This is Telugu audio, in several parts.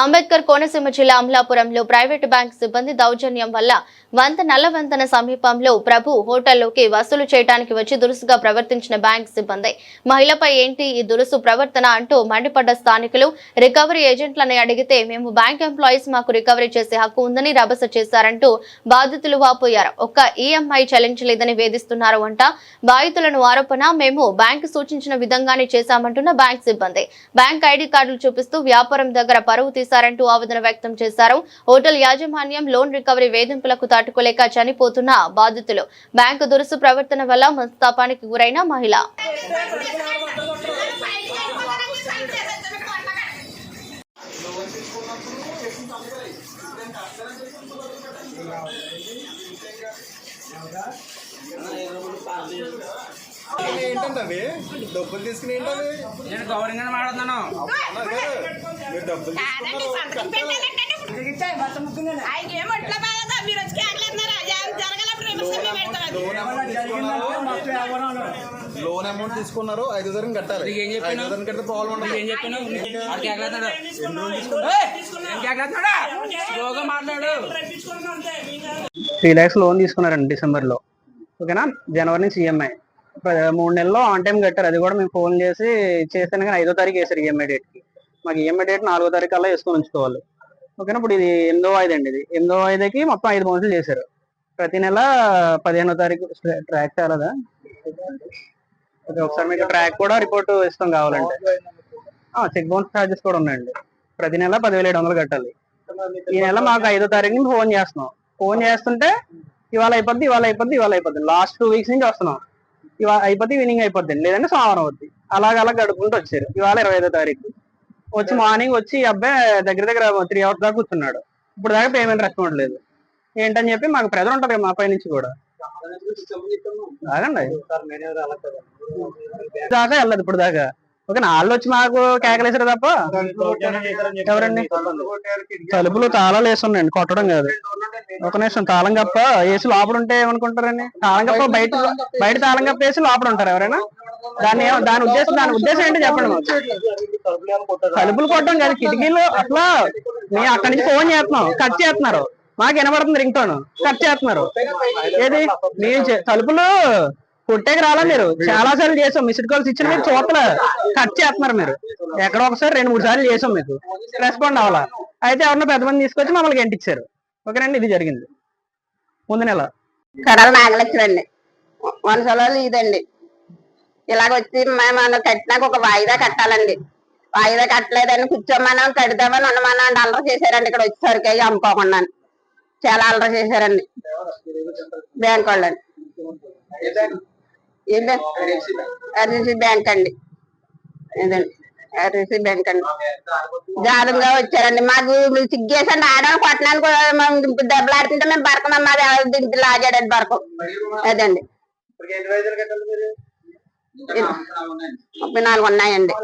అంబేద్కర్ కోనసీమ జిల్లా అమలాపురంలో ప్రైవేటు బ్యాంక్ సిబ్బంది దౌర్జన్యం వల్ల వంత నల్లవంతన సమీపంలో ప్రభు హోటల్లోకి వసూలు చేయడానికి వచ్చి దురుసుగా ప్రవర్తించిన బ్యాంక్ సిబ్బంది. మహిళపై ఏంటి ఈ దురుసు ప్రవర్తన అంటూ మండిపడ్డ స్థానికులు రికవరీ ఏజెంట్లని అడిగితే మేము బ్యాంక్ ఎంప్లాయీస్ మాకు రికవరీ చేసే హక్కు ఉందని రభస చేశారంటూ బాధితులు వాపోయారు. ఒక్క ఈఎంఐ చెల్లించలేదని వేధిస్తున్నారు అంట బాధితులను ఆరోపణ మేము బ్యాంకు సూచించిన విధంగానే చేశామంటున్న బ్యాంక్ సిబ్బంది. బ్యాంక్ ఐడి కార్డులు చూపిస్తూ వ్యాపారం దగ్గర పరువు చేశారంటూ ఆవేదన వ్యక్తం చేశారు. హోటల్ యాజమాన్యం లోన్ రికవరీ వేధింపులకు తట్టుకోలేక చనిపోతున్న బాధితులు. బ్యాంకు దురుసు ప్రవర్తన వల్ల మనస్తాపానికి గురైన మహిళ. ఏంటంటే అవి డబ్బులు తీసుకుని ఏంటవి నేను గౌరవంగా మాట్లాడుతున్నాను. మీరు డబ్బులు. లోన్ అమౌంట్ తీసుకున్నారు. ఐదు వేలు కట్టాలి? ఐదు కడితే ప్రాబ్లం ఉండదు. ఏం చెప్పాను మాట్లాడు. త్రీ ల్యాక్స్ లోన్ తీసుకున్నారండి డిసెంబర్లో. ఓకేనా? జనవరి నుంచి ఈఎంఐ. మూడు నెలల్లో ఆన్ టైం కట్టారు. అది కూడా మేము ఫోన్ చేసి చేస్తాను కానీ ఐదో తారీఖు వేసారు ఈఎంఐ డేట్కి మాకు ఈఎంఐ డేట్ నాలుగో తారీఖు అలా వేసుకొని ఉంచుకోవాలి. ఓకేనా? ఇప్పుడు ఇది ఎనిమిదో ఐదు అండి ఇది. ఎనిమిదో ఐదుకి మొత్తం ఐదు బౌన్సులు చేశారు. ప్రతి నెల పదిహేనో తారీఖు ట్రాక్ చాలదా? ఒకసారి మీకు ట్రాక్ కూడా రిపోర్ట్ ఇస్తాం కావాలంటే. చెక్ బౌన్స్ ఛార్జెస్ కూడా ఉన్నాయండి. ప్రతి నెల పదివేల ఏడు వందలు కట్టాలి. ఈ నెల మాకు ఐదో తారీఖు నుంచి ఫోన్ చేస్తున్నాం. ఫోన్ చేస్తుంటే ఇవాళ అయిపోద్ది ఇవాళ అయిపోద్ది ఇవాళ అయిపోద్ది. లాస్ట్ టూ వీక్స్ నుంచి వస్తున్నాం. ఇవాళ అయిపోద్ది ఈవినింగ్ అయిపోద్ది లేదంటే సోమవారం అవుద్ది. అలాగ అలా గడుపుకుంటూ వచ్చారు. ఇవాళ ఇరవై ఐదో తారీఖు. వచ్చి మార్నింగ్ వచ్చి అబ్బాయి దగ్గర దగ్గర త్రీ అవర్స్ దాకా కూర్చున్నాడు. ఇప్పుడు దాకా పేమెంట్ రెస్పాండ్ లేదు. ఏంటని చెప్పి మాకు ప్రెజర్ ఉంటది మా పై నుంచి కూడా. ఆగండి. దాకా వెళ్ళదు ఇప్పుడు దాకా. ఓకే వాళ్ళు వచ్చి మాకు కేకలేసారు తప్ప. ఎవరండి? తలుపులు తాళాలు వేసి ఉన్నాయండి కొట్టడం కాదు. ఒక నిమిషం తాళం కప్ప వేసి లోపల ఉంటే ఏమనుకుంటారండి? తాళం కప్ప బయట బయట తాళం కప్ప వేసి లోపల ఉంటారు ఎవరైనా? దాన్ని ఏమ- దాని ఉద్దేశం దాని ఉద్దేశం ఏంటి చెప్పండి తలుపులు కొట్టడం కాదు కిటికీలు అట్లా మేము అక్కడి నుంచి ఫోన్ చేస్తున్నాం కట్ చేస్తున్నారు. మాకు వినబడుతుంది రింగ్ టోన్ కట్ చేస్తున్నారు. ఏది? చే- తలుపులు కొట్టేకి రాలా మీరు. చాలా సార్లు చేసాం మిస్డ్ కాల్స్ ఇచ్చిన మీరు చూతల కట్ చేస్తున్నారు మీరు. ఎక్కడో ఒకసారి రెండు మూడు సార్లు చేసాం మీకు. రెస్పాండ్ అవ్వాలా? అయితే ఎవరినో పెద్ద మంది తీసుకొచ్చి మమ్మల్ని గంటిచ్చారు. ఓకేనండి ఇది జరిగింది. ముందు నెల. కడాల నాగలక్ష్మి అండి. వనసలలో ఇదండి. ఇలాగ వచ్చి మేము అన్న కట్టినాక ఒక వాయిదా కట్టాలండి. వాయిదా కట్టలేదని కూర్చోమని కడదామని ఉండమని అంటే అల్లరి చేశారండి ఇక్కడ వచ్చేసరికి. అయ్యి అమ్ముకోకుండా చాలా అల్లరి చేశారండి. బ్యాంక్ వాళ్ళండి ఏంటి ఆర్టీసీ బ్యాంక్? అండి. ఇదండి ఆర్టీసీ జాగ్రత్తగా వచ్చారండి. మాకు సిగ్గేసండి. ఆడ కొట్టడానికి కూడా మేము దెబ్బలాడుతుంటే మేము బరకం మాది దింపి లాగాడండి బరకం. అదండి. ముప్పై నాలుగు ఉన్నాయండి.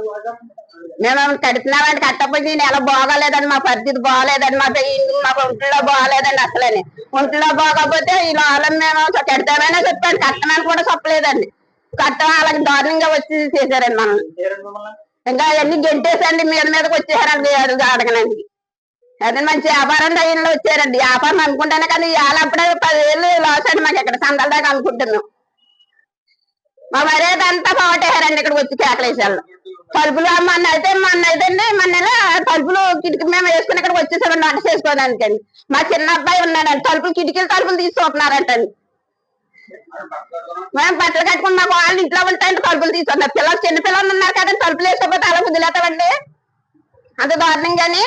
మేము కడుతున్నామండి కట్టకపోతే నేను ఎలా బాగోలేదండి. మా పరిస్థితి బాగోలేదండి. మా మా మాకు ఒంట్లో బాగోలేదండి అసలని. ఒంట్లో బాగోకపోతే ఈ లోలం మేము కడతామనే చెప్పాను. కట్టమని కూడా చెప్పలేదండి. కట్టడం అలాగే దారుణంగా వచ్చి చేశారండి మనం ఇంకా అవన్నీ గెంటేసండి మీద మీదకి వచ్చేసారండి అది అడగనండి అదే మంచి వ్యాపారం టైంలో వచ్చారండి వ్యాపారం అనుకుంటానే కానీ ఇవాళ అప్పుడే పదివేలు లాస్ అండి మాకు ఇక్కడ సందల దాకా అనుకుంటున్నాం. మా మర్యాద అంతా పోగొట్టేశారండి ఇక్కడికి వచ్చి కేకలేసాళ్ళు. తలుపులు మొన్న అయితే మొన్న అయితే అండి మొన్న తలుపులు కిటికీ మేము వేసుకుని ఇక్కడికి వచ్చేసామండి వంట చేసుకోవడానికండి. మా చిన్న అబ్బాయి ఉన్నాడండి తలుపులు కిటికీలు తలుపులు తీసి చూస్తున్నారంటండి. మేము బట్టలు కట్టుకున్న వాళ్ళు ఇంట్లో ఉంటాయండి తలుపులు తీసుకున్నారు పిల్లలు చిన్న పిల్లలు ఉన్నారు కదండి తలుపులు వేసుకోపోతే అలా వదిలేతామండి అంత దారుణంగాని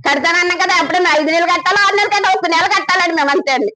కడతానన్నా కదా ఎప్పుడైనా ఐదు నెలలు కట్టాలి ఆరు నెలలు కట్టాలి ఒక నెల కట్టాలండి మేము అంతే అండి.